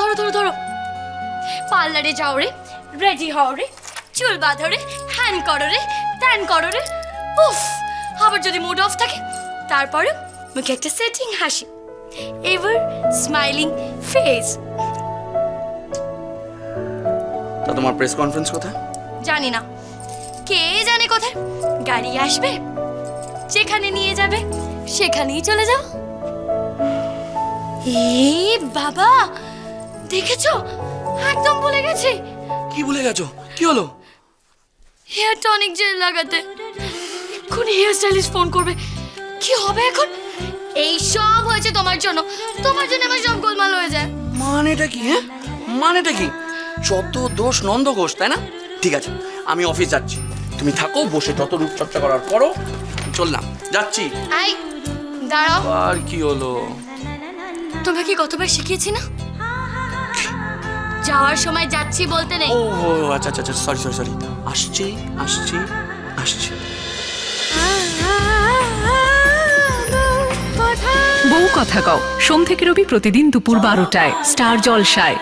ধরো ধরো ধরো। পার্লারে যাও রে রেডি হও রে চুল বাঁধো রে হ্যান করো রে ত্যান করো রে। উফ আবার যদি মুড অফ থাকে তারপরে মুখে একটা সেটিং হাসি। এভার স্মাইলিং ফেস তা তোমার প্রেস কনফারেন্স কোথায়? জানি না। কে জানে কোথায়? গাড়ি আসবে যেখানে নিয়ে যাবে সেখানেই চলে যাও। এই বাবা দেখেছ? একদম ভুলে গেছি। কি ভুলে গেছো? কি হলো? হেয়ার টনিক জেল লাগাতে। এক্ষুনি হেয়ার স্টাইলিস্ট ফোন করবে। কি হবে এখন? এই সব হয়েছে তোমার জন্য। তোমার জন্য আমার সব গোলমাল হয়ে যায়। মানেটা কি হ্যাঁ? মানেটা কি? যত দোষ নন্দ ঘোষ তাই না? ঠিক আছে আমি অফিস যাচ্ছি। তুমি থাকো বসে যত রূপচর্চা করার করো চললাম। যাচ্ছি। আই দাঁড়াও। আর কি হলো? তোমাকে কি কতবার শিখিয়েছি না? যাওয়ার সময় যাচ্ছি বলতে নেই। ও ও, আচ্ছা আচ্ছা আচ্ছা সরি সরি সরি আসছি আসছি আসছি। বউ কথা কও। সোম থেকে রবি প্রতিদিন দুপুর বারোটায় স্টার জলসায়।